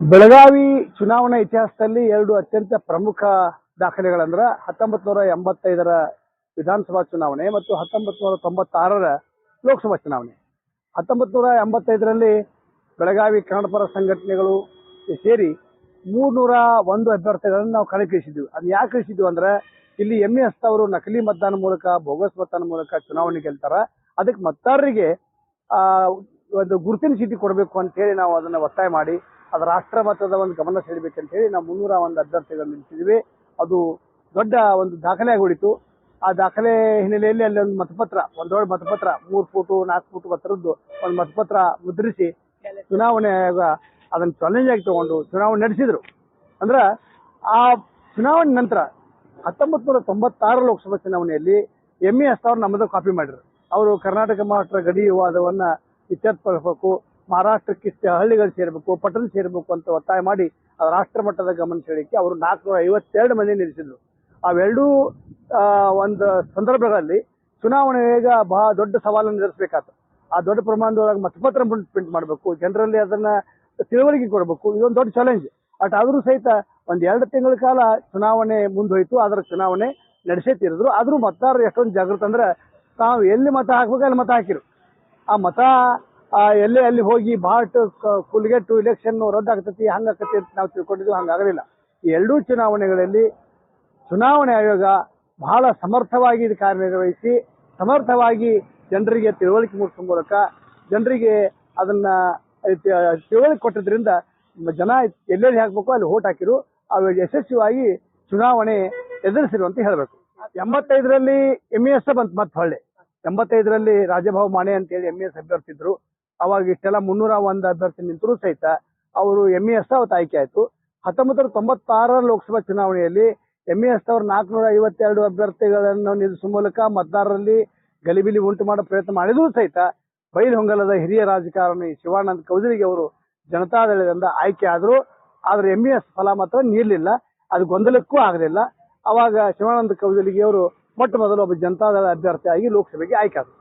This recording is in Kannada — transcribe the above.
ಬೆಳಗಾವಿ ಚುನಾವಣಾ ಇತಿಹಾಸದಲ್ಲಿ ಎರಡು ಅತ್ಯಂತ ಪ್ರಮುಖ ದಾಖಲೆಗಳಂದ್ರ ಹತ್ತೊಂಬತ್ ನೂರ ಎಂಬತ್ತೈದರ ವಿಧಾನಸಭಾ ಚುನಾವಣೆ ಮತ್ತು ಹತ್ತೊಂಬತ್ ನೂರ ತೊಂಬತ್ತಾರರ ಲೋಕಸಭಾ ಚುನಾವಣೆ. ಹತ್ತೊಂಬತ್ ನೂರ ಎಂಬತ್ತೈದರಲ್ಲಿ ಬೆಳಗಾವಿ ಕನ್ನಡಪರ ಸಂಘಟನೆಗಳು ಸೇರಿ ಮೂರ್ನೂರ ಒಂದು ಅಭ್ಯರ್ಥಿಗಳನ್ನು ನಾವು ಕಣಕ್ಕಿಳಿಸಿದ್ವಿ. ಅದನ್ನ ಯಾಕೆ ಇಳಿಸಿದ್ವಿ ಅಂದ್ರೆ ಇಲ್ಲಿ ಎಂ ಎಸ್ ಅವರು ನಕಲಿ ಮತದಾನ ಮೂಲಕ, ಬೋಗಸ್ ಮತದಾನ ಮೂಲಕ ಚುನಾವಣೆ ಗೆಲ್ತಾರ. ಅದಕ್ಕೆ ಮತದಾರರಿಗೆ ಒಂದು ಗುರುತಿನ ಚೀಟಿ ಕೊಡಬೇಕು ಅಂತ ಹೇಳಿ ನಾವು ಅದನ್ನ ಒತ್ತಾಯ ಮಾಡಿ ಅದು ರಾಷ್ಟ್ರ ಮಟ್ಟದ ಒಂದು ಗಮನ ಸೆಳಿಬೇಕಂತ ಹೇಳಿ ನಾವು ಮುನ್ನೂರ ಒಂದು ಅಭ್ಯರ್ಥಿಗಳನ್ನು ನಿಲ್ಲಿಸಿದ್ವಿ. ಅದು ದೊಡ್ಡ ಒಂದು ದಾಖಲೆ ಉಳಿತು. ಆ ದಾಖಲೆ ಹಿನ್ನೆಲೆಯಲ್ಲಿ ಅಲ್ಲಿ ಒಂದು ಮತಪತ್ರ ಒಂದು ಮತಪತ್ರ, ಮೂರು ಫೋಟು, ನಾಲ್ಕು ಫೋಟು ಹತ್ತರದ್ದು ಒಂದು ಮತಪತ್ರ ಮುದ್ರಿಸಿ ಚುನಾವಣೆ ಅದನ್ನು ಚಾಲೆಂಜ್ ಆಗಿ ತಗೊಂಡು ಚುನಾವಣೆ ನಡೆಸಿದ್ರು. ಅಂದ್ರೆ ಆ ಚುನಾವಣೆ ನಂತರ ಹತ್ತೊಂಬತ್ ನೂರ ತೊಂಬತ್ತಾರು ಲೋಕಸಭಾ ಚುನಾವಣೆಯಲ್ಲಿ ಎಂ ಎಸ್ ಅವ್ರು ನಮ್ಮದು ಕಾಪಿ ಮಾಡಿದ್ರು. ಅವರು ಕರ್ನಾಟಕ ಮಹಾರಾಷ್ಟ್ರ ಗಡಿ ವಿವಾದವನ್ನ ಇತ್ಯರ್ಥಪಡಿಸಬೇಕು ಮಹಾರಾಷ್ಟ್ರಕ್ಕೆ ಇಷ್ಟ ಹಳ್ಳಿಗಳು ಸೇರಬೇಕು, ಪಟ್ಟಣ ಸೇರಬೇಕು ಅಂತ ಒತ್ತಾಯ ಮಾಡಿ ರಾಷ್ಟ್ರ ಮಟ್ಟದ ಗಮನ ಸೆಳೆಯಕ್ಕೆ ಅವರು ನಾಲ್ಕು ಐವತ್ತೆರಡು ಮಂದಿ ನಿಲ್ಲಿಸಿದ್ರು. ಅವೆರಡೂ ಒಂದು ಸಂದರ್ಭಗಳಲ್ಲಿ ಚುನಾವಣೆ ಈಗ ಬಹಳ ದೊಡ್ಡ ಸವಾಲನ್ನು ಎದುರಿಸಬೇಕಾಯ್ತು ಆ ದೊಡ್ಡ ಪ್ರಮಾಣದೊಳಗೆ ಮತಪತ್ರ ಪ್ರಿಂಟ್ ಮಾಡಬೇಕು, ಜನರಲ್ಲಿ ಅದನ್ನ ತಿಳುವಳಿಕೆ ಕೊಡಬೇಕು, ಇದೊಂದು ದೊಡ್ಡ ಚಾಲೆಂಜ್ ಬಟ್ ಆದರೂ ಸಹಿತ ಒಂದು ಎರಡು ತಿಂಗಳ ಕಾಲ ಚುನಾವಣೆ ಮುಂದೋಯ್ತು ಅದರ ಚುನಾವಣೆ ನಡೆಸೇ ತೀರಿದ್ರು. ಆದ್ರೂ ಮತದಾರರು ಎಷ್ಟೊಂದು ಜಾಗೃತ ಅಂದ್ರೆ ತಾವು ಎಲ್ಲಿ ಮತ ಹಾಕ್ಬೇಕು ಅಲ್ಲಿ ಮತ ಹಾಕಿರು. ಆ ಮತ ಎಲ್ಲೇ ಅಲ್ಲಿ ಹೋಗಿ ಭಾಳ ಕುಲ್ಗೆಟ್ಟು ಇಲೆಕ್ಷನ್ ರದ್ದಾಗ್ತತಿ, ಹಂಗಾಗ್ತತಿ ಅಂತ ನಾವು ತಿಳ್ಕೊಂಡಿದ್ವಿ, ಹಂಗಾಗಲಿಲ್ಲ. ಈ ಎರಡೂ ಚುನಾವಣೆಗಳಲ್ಲಿ ಚುನಾವಣೆ ಆಯೋಗ ಬಹಳ ಸಮರ್ಥವಾಗಿ ಇದು ಕಾರ್ಯನಿರ್ವಹಿಸಿ, ಸಮರ್ಥವಾಗಿ ಜನರಿಗೆ ತಿಳುವಳಿಕೆ ಮೂಡಿಸುವ ಮೂಲಕ ಜನರಿಗೆ ಅದನ್ನ ತಿಳುವಳಿಕೆ ಕೊಟ್ಟಿದ್ರಿಂದ ಜನ ಎಲ್ಲೆಲ್ಲಿ ಹಾಕ್ಬೇಕು ಅಲ್ಲಿ ಓಟ್ ಹಾಕಿರು, ಅವು ಯಶಸ್ವಿಯಾಗಿ ಚುನಾವಣೆ ಎದುರಿಸಿರು ಅಂತ ಹೇಳಬೇಕು. ಎಂಬತ್ತೈದರಲ್ಲಿ ಎಂ ಎಸ್ ಬಂತು ಮತ್ತೆ ಹೊಳ್ಳೆ. ಎಂಬತ್ತೈದರಲ್ಲಿ ರಾಜಭಾವ ಮಾಣೆ ಅಂತೇಳಿ ಎಂ ಎಸ್ ಅಭ್ಯರ್ಥಿ ಇದ್ರು ಅವಾಗ ಇಷ್ಟೆಲ್ಲ ಮುನ್ನೂರ ಒಂದು ಅಭ್ಯರ್ಥಿ ನಿಂತರೂ ಸಹಿತ ಅವರು ಎಂ ಎಸ್ ಅವತ್ತು ಆಯ್ಕೆ ಆಯ್ತು. ಹತ್ತೊಂಬತ್ತು ತೊಂಬತ್ತಾರರ ಲೋಕಸಭಾ ಚುನಾವಣೆಯಲ್ಲಿ ಎಂ ಎಸ್ ಅವರು ನಾಲ್ಕುನೂರ ಐವತ್ತೆರಡು ಅಭ್ಯರ್ಥಿಗಳನ್ನು ನಿಲ್ಲಿಸುವ ಮೂಲಕ ಮತದಾರರಲ್ಲಿ ಗಲಿಬಿಲಿ ಉಂಟು ಮಾಡೋ ಪ್ರಯತ್ನ ಮಾಡಿದ್ರು ಸಹಿತ ಬೈಲಹೊಂಗಲದ ಹಿರಿಯ ರಾಜಕಾರಣಿ ಶಿವಾನಂದ ಕೌದರಿಗೆ ಅವರು ಜನತಾದಳದಿಂದ ಆಯ್ಕೆ ಆದ್ರು. ಆದ್ರೆ ಎಂ ಎಸ್ ಫಲ ಮಾತ್ರ ನೀಡಲಿಲ್ಲ. ಅದು ಗೊಂದಲಕ್ಕೂ ಆಗಲಿಲ್ಲ. ಅವಾಗ ಶಿವಾನಂದ ಕೌದಲಿಗೆ ಅವರು ಮೊಟ್ಟ ಮೊದಲು ಒಬ್ಬ ಜನತಾದಳ ಅಭ್ಯರ್ಥಿಯಾಗಿ ಲೋಕಸಭೆಗೆ ಆಯ್ಕೆ ಆದ್ರು.